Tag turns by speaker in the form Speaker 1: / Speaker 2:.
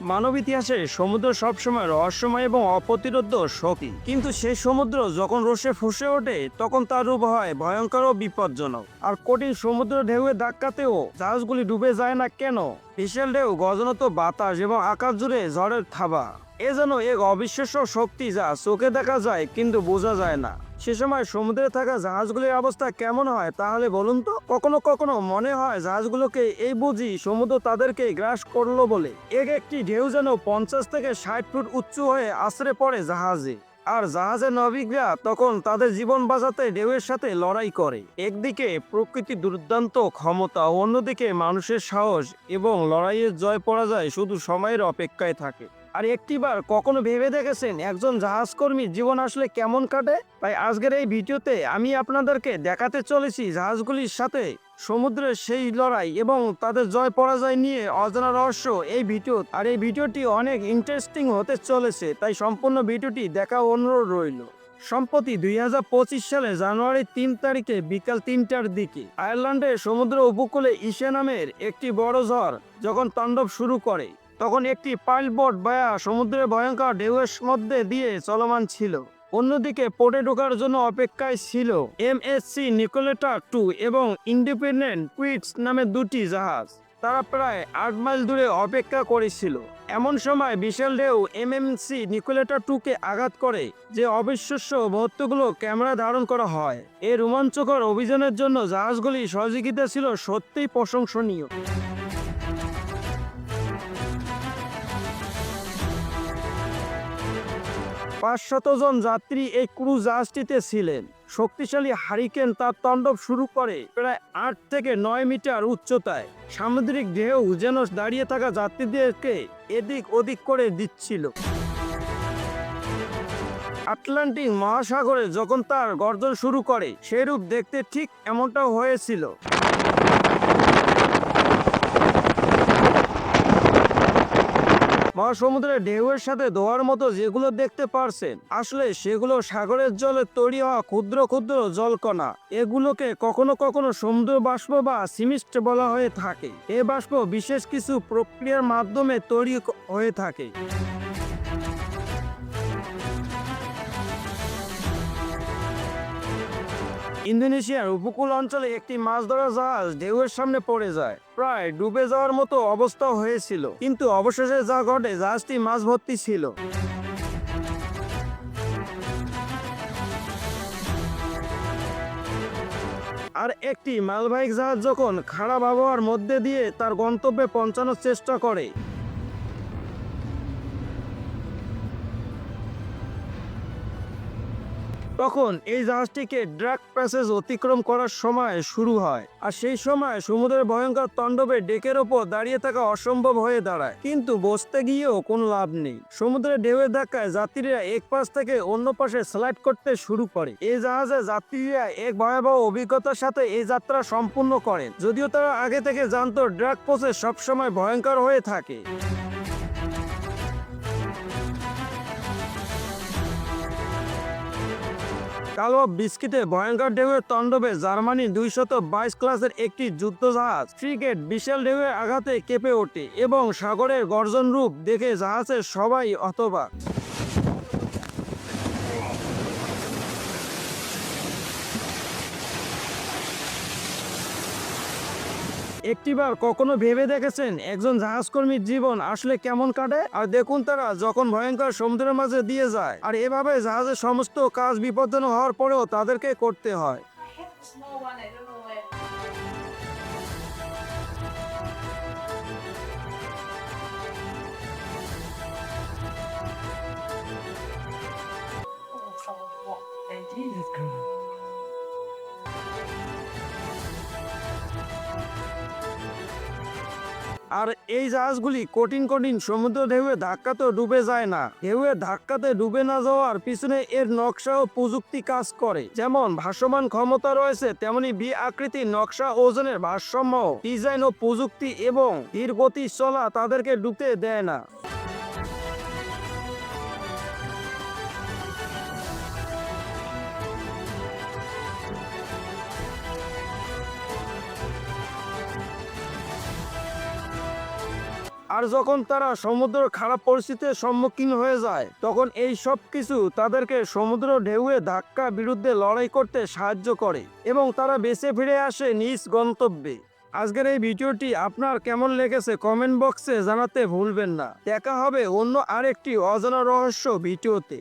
Speaker 1: মানব ইতিহাসে সমুদ্র সবসময় রহস্যময় এবং অপ্রতিরোধ্য শক্তি। কিন্তু সেই সমুদ্র যখন রোষে ফুসে ওঠে, তখন তার রূপ হয় ভয়ঙ্কর ও বিপজ্জনক। আর কঠিন সমুদ্র ঢেউয়ে ধাক্কাতেও জাহাজগুলি ডুবে যায় না কেন? বিশাল ঢেউ, গজনত বাতাস এবং আকাশ জুড়ে ঝড়ের থাবা। এ যেন এক অবিশ্বাস্য শক্তি যা চোখে দেখা যায় কিন্তু বোঝা যায় না। সে সময় সমুদ্রে থাকা জাহাজগুলির অবস্থা কেমন হয় তাহলে বলুন তো? কখনো কখনো মনে হয় জাহাজগুলোকে এই বুঝি সমুদ্র তাদেরকে গ্রাস করল বলে। এক একটি ঢেউ যেন পঞ্চাশ থেকে ষাট ফুট উঁচু হয়ে আশ্রে পড়ে জাহাজে। আর জাহাজের নবিকরা তখন তাদের জীবন বাঁচাতে ঢেউয়ের সাথে লড়াই করে। একদিকে প্রকৃতির দুর্দান্ত ক্ষমতা, অন্যদিকে মানুষের সাহস এবং লড়াইয়ের জয় পরাজয় শুধু সময়ের অপেক্ষায় থাকে। আর একটিবার কখনো ভেবে দেখেছেন একজন জাহাজকর্মীর জীবন আসলে কেমন কাটে? তাই আজকের এই ভিডিওতে আমি আপনাদেরকে দেখাতে চলেছি জাহাজগুলির সাথে সমুদ্রের সেই লড়াই এবং তাদের জয় পরাজয় নিয়ে অজানা রহস্য। এই ভিডিও, আর এই ভিডিওটি অনেক ইন্টারেস্টিং হতে চলেছে, তাই সম্পূর্ণ ভিডিওটি দেখা অনুরোধ রইল। সম্প্রতি দুই সালে জানুয়ারি তিন তারিখে বিকাল তিনটার দিকে আয়ারল্যান্ডের সমুদ্র উপকূলে ইসে নামের একটি বড় ঝড় যখন তাণ্ডব শুরু করে। তখন একটি পাইলবোট বায়া সমুদ্রের ভয়ঙ্কর ঢেউয়ের মধ্যে দিয়ে চলমান ছিল। অন্যদিকে পোর্টে ঢোকার জন্য অপেক্ষায় ছিল M S C Nicoleta two এবং ইন্ডিপেন্ডেন্ট কুইটস নামে দুটি জাহাজ। তারা প্রায় আট মাইল দূরে অপেক্ষা করেছিল। এমন সময় বিশাল ঢেউ এমএমসি নিকোলেটা টুকে আঘাত করে, যে অবিশ্বাস্য মুহূর্তগুলো ক্যামেরা ধারণ করা হয়। এই রোমাঞ্চকর অভিযানের জন্য জাহাজগুলি সহযোগিতা ছিল সত্যিই প্রশংসনীয়। পাঁচশত জন যাত্রী এই ক্রু জাহাজটিতে ছিলেন। শক্তিশালী হারিকেন তার তাণ্ডব শুরু করে প্রায় আট থেকে নয় মিটার উচ্চতায়। সামুদ্রিক ঢেউ যেন দাঁড়িয়ে থাকা যাত্রীদেরকে এদিক ওদিক করে দিচ্ছিল। আটলান্টিক মহাসাগরে যখন তার গর্জন শুরু করে, সেরূপ দেখতে ঠিক এমনটাও হয়েছিল। মহাসমুদ্রের ঢেউয়ের সাথে ধোয়ার মতো যেগুলো দেখতে পারছেন, আসলে সেগুলো সাগরের জলে তৈরি হওয়া ক্ষুদ্র ক্ষুদ্র জলকণা। এগুলোকে কখনো কখনো সমুদ্র বাষ্প বা সিমিস্ট বলা হয়ে থাকে। এ বাষ্প বিশেষ কিছু প্রক্রিয়ার মাধ্যমে তৈরি হয়ে থাকে। ইন্দোনেশিয়ার উপকূল অঞ্চলে একটি মাছ ধরা জাহাজ ঢেউয়ের সামনে পড়ে যায়। প্রায় ডুবে যাওয়ার মতো অবস্থা হয়েছিল। কিন্তু অবশেষে যা ঘটে, জাহাজটি মাছ ভর্তি ছিল। আর একটি মালবাহী জাহাজ যখন খারাপ আবহাওয়ার মধ্যে দিয়ে তার গন্তব্যে পৌঁছানোর চেষ্টা করে তখন এই জাহাজটিকে ড্রাগ প্যাসেজ অতিক্রম করার সময় শুরু হয়। আর সেই সময় সমুদ্রের ভয়ঙ্কর তাণ্ডবে ডেকের ওপর দাঁড়িয়ে থাকা অসম্ভব হয়ে দাঁড়ায়। কিন্তু বসতে গিয়েও কোনো লাভ নেই। সমুদ্রের ঢেউয়ের ধাক্কায় যাত্রীরা এক পাশ থেকে অন্য পাশে স্লাইড করতে শুরু করে। এই জাহাজে যাত্রীরা এক ভয়াবহ অভিজ্ঞতার সাথে এই যাত্রা সম্পূর্ণ করেন। যদিও তারা আগে থেকে জানতো ড্রাগ প্রসেস সবসময় ভয়ঙ্কর হয়ে থাকে। কালো বিস্কিটে ভয়ঙ্কর ঢেউয়ের তণ্ডবে জার্মানি দুইশত বাইশ ক্লাসের একটি যুদ্ধজাহাজ ফ্রিগেট বিশাল ঢেউয়ের আঘাতে কেঁপে ওঠে এবং সাগরের গর্জন রূপ দেখে জাহাজের সবাই অতবাক একটিবার কখনো ভেবে দেখেছেন একজন জাহাজকর্মীর জীবন আসলে কেমন কাটে? আর দেখুন তারা যখন ভয়ঙ্কর সমুদ্রের মাঝে দিয়ে যায়, আর এভাবে জাহাজের সমস্ত কাজ বিপজ্জনক হওয়ার পরেও তাদেরকে করতে হয়। আর এই জাহাজগুলি কঠিন কঠিন সমুদ্র ঢেউয়ে ধাক্কাতে ডুবে যায় না। ঢেউয়ে ধাক্কাতে ডুবে না যাওয়ার পিছনে এর নকশা ও প্রযুক্তি কাজ করে। যেমন ভাসমান ক্ষমতা রয়েছে, তেমনি বি আকৃতির নকশা ওজনের ভারসাম্য, ডিজাইন ও প্রযুক্তি এবং ধীর গতি চলা তাদেরকে ডুবতে দেয় না। আর যখন তারা সমুদ্র খারাপ পরিস্থিতির সম্মুখীন হয়ে যায়, তখন এই সব কিছু তাদেরকে সমুদ্র ঢেউয়ে ধাক্কা বিরুদ্ধে লড়াই করতে সাহায্য করে এবং তারা বেঁচে ফিরে আসে নিজ গন্তব্যে। আজকের এই ভিডিওটি আপনার কেমন লেগেছে কমেন্ট বক্সে জানাতে ভুলবেন না। দেখা হবে অন্য আরেকটি অজানা রহস্য ভিডিওতে।